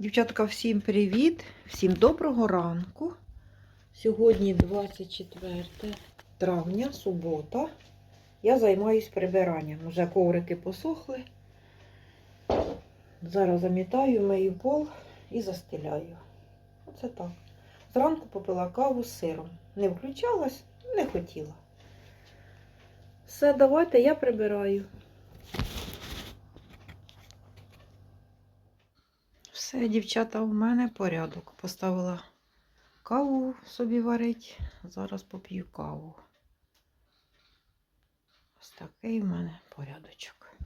Дівчатка, всім привіт! Всім доброго ранку. Сьогодні 24 травня, субота. Я займаюсь прибиранням. Уже коврики посохли. Зараз замітаю, мию пол і застеляю. Оце так. Зранку попила каву з сиром. Не включалась, не хотіла. Все, давайте я прибираю. Все, дівчата, у мене порядок. Поставила каву собі варить. Зараз поп'ю каву. Ось такий в мене порядочок.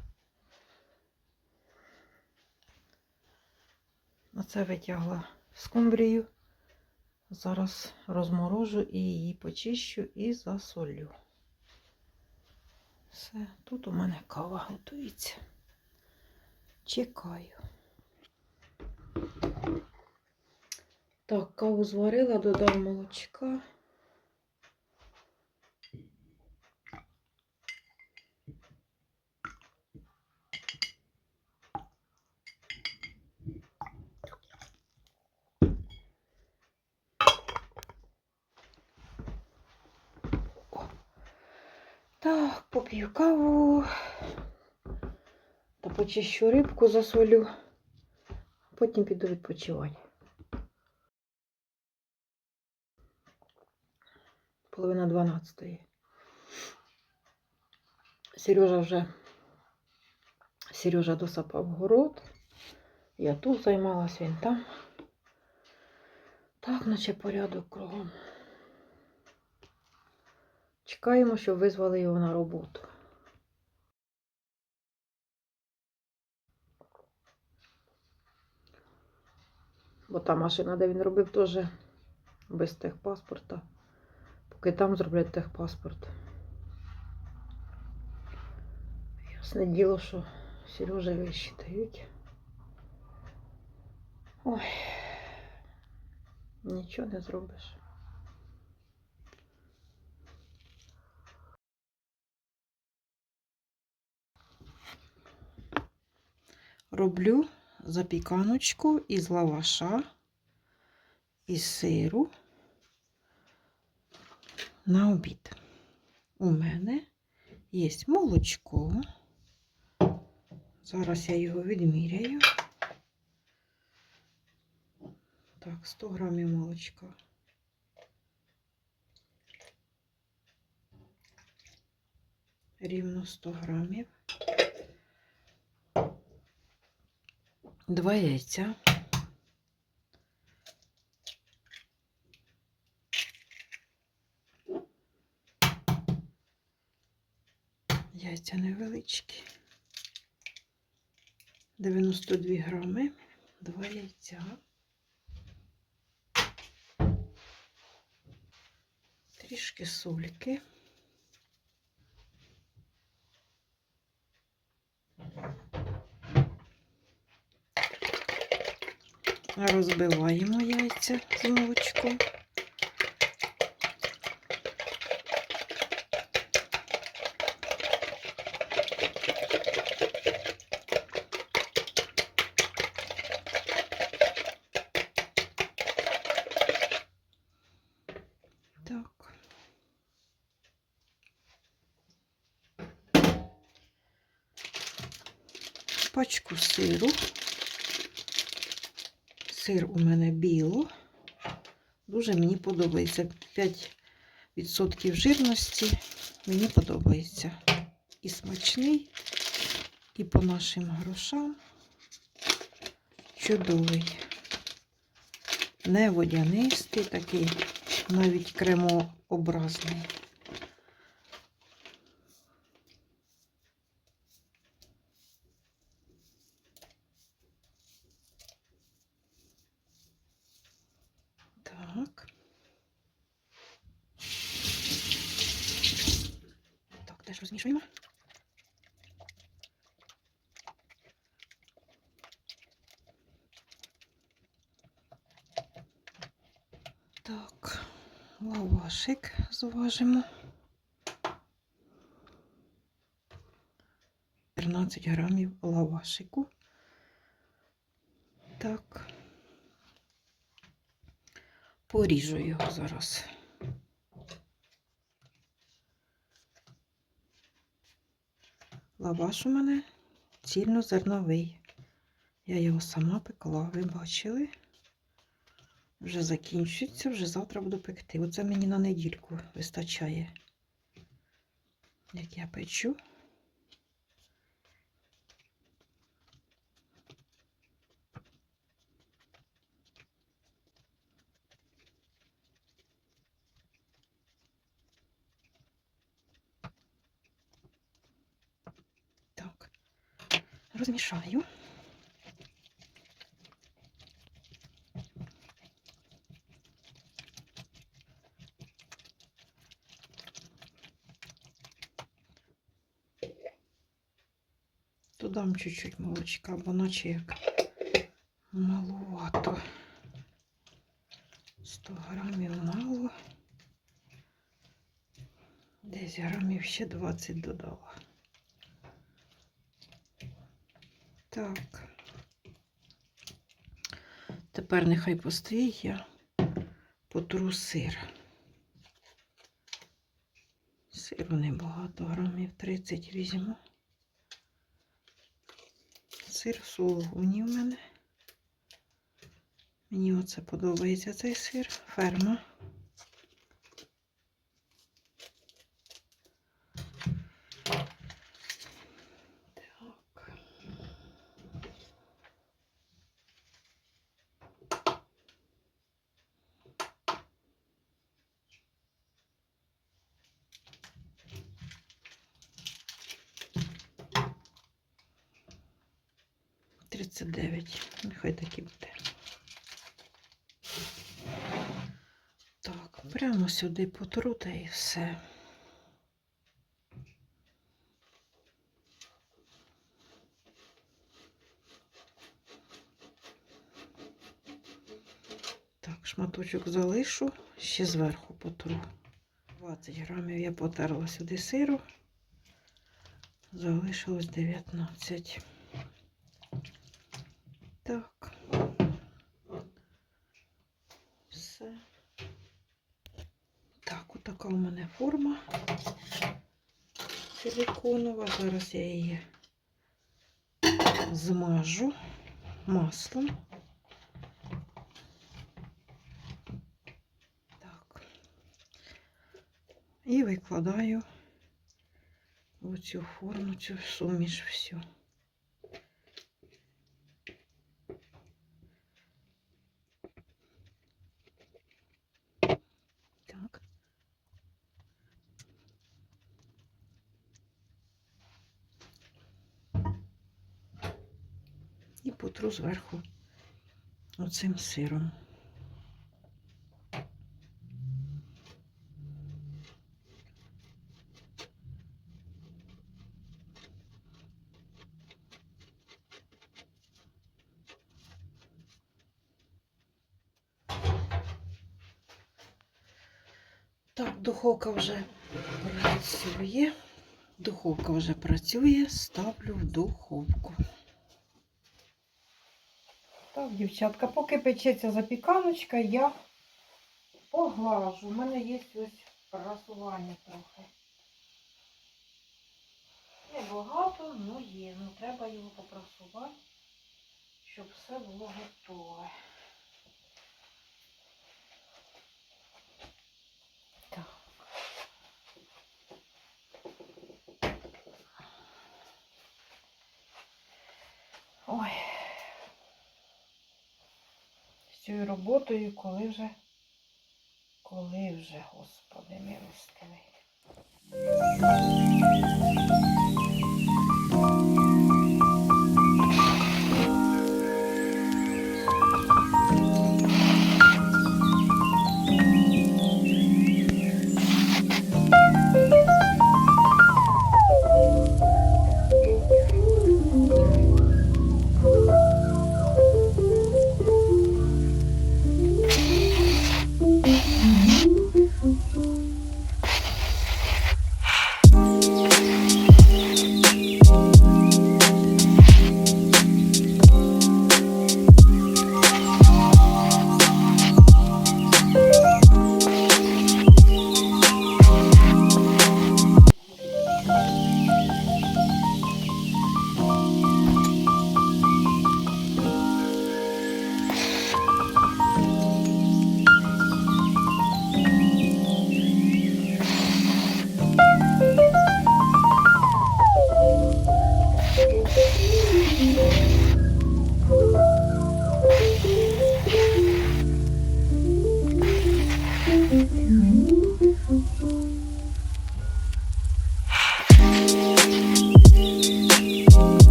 Оце витягла скумбрію. Зараз розморожу і її почищу і засолю. Все, тут у мене кава готується. Чекаю. Так, каву зварила, додав молочка. Так, поп'ю каву. Та почищу рибку засолю, потім піду відпочивати. половина дванадцятої. Сережа вже Сережа досапав город. Я тут займалась, він там. Так, наче порядок кругом. Чекаємо, щоб визвали його на роботу. Бо та машина, де він робив, теж без техпаспорта. Поки там зроблять техпаспорт. Ясне діло, що Сережа висчитають. Ой, нічого не зробиш. Роблю запіканочку із лаваша, із сиру на обід. У мене є молочко. Зараз я його відміряю. Так, 100 грамів молочка. Рівно 100 грамів. Два яйця. Яйця невеличкі. 92 грами, два яйця. Трішки сольки. Розбиваємо яйця з молочком. Пачку сиру. Сир у мене біло. Дуже мені подобається. 5% жирності. Мені подобається. І смачний, і по нашим грошам. Чудовий. Не водянистий, такий навіть кремообразний. розмішуємо. Так, лавашик зважимо. 13 грамів лавашику. Так, поріжу його зараз. Лаваш у мене цільнозерновий. Я його сама пекла, ви бачили? Вже закінчується, вже завтра буду пекти. Оце мені на недільку вистачає. Як я печу. розмішаю. Додам чуть-чуть молочка, бо наче як малувато. 100 грамів мало. Десь грамів ще 20 додала. Так. Тепер нехай постоїть, я потру сир. Сиру небагато, грамів 30 візьму. Сир сулугуні в мене. Мені оце подобається цей сир. Ферма. 39. Нехай такі буде. Так, прямо сюди потрута і все. Так, шматочок залишу, ще зверху потру. 20 грамів я потерла сюди сиру, залишилось 19. Так, отака у мене форма силиконова. Зараз я її змажу маслом. Так. І викладаю в цю форму, цю суміш всю. Так. І потру зверху оцим сиром. Так, духовка вже працює. Духовка вже працює, ставлю в духовку. Так, дівчатка, поки печеться запіканочка, я поглажу. У мене є ось прасування трохи. Небагато, ну є. Ну треба його попрасувати, щоб все було готове. Так. Ой. З цією роботою, коли вже, коли вже, Господи, милостивий.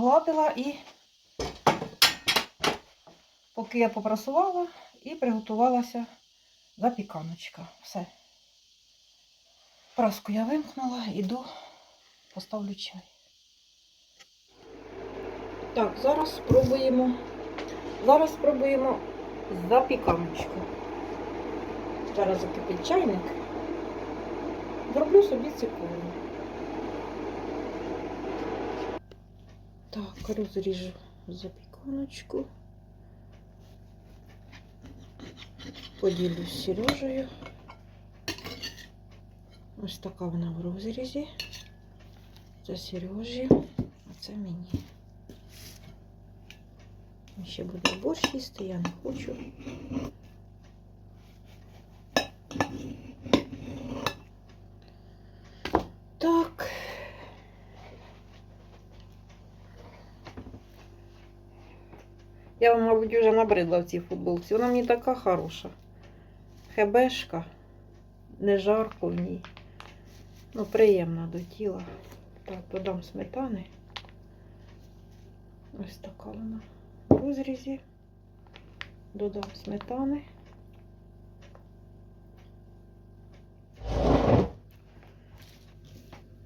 Погладила і поки я попрасувала і приготувалася запіканочка. Все. Праску я вимкнула, іду, поставлю чай. Так, зараз спробуємо. Зараз спробуємо запіканочку. Зараз закипить чайник. Зроблю собі цикору. Так, розріжу запіканочку. Поділюсь з Сережею. Ось така вона в розрізі. Це Сережі, а це мені. Ще буде борщ їсти, я не хочу. Я, вам, мабуть, вже набридла в цій футболці. Вона мені така хороша. Хебешка. Не жарко в ній. Ну, приємна до тіла. Так, додам сметани. Ось така вона в розрізі. Додам сметани.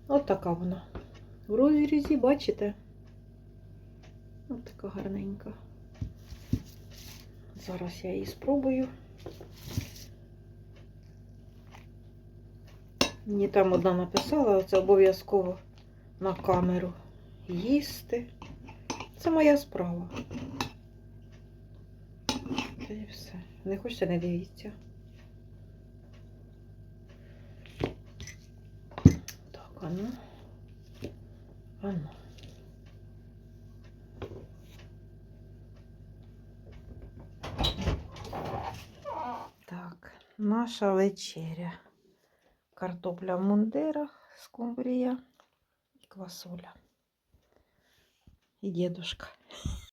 От така вона. В розрізі, бачите? От така гарненька. Зараз я її спробую. Мені там одна написала, це обов'язково на камеру їсти. Це моя справа. Та і все. Не хочете, не дивіться. Так, а ну. А ну. Так, наша вечеря. Картопля в мундирах, скумбрія і квасоля. І дедушка.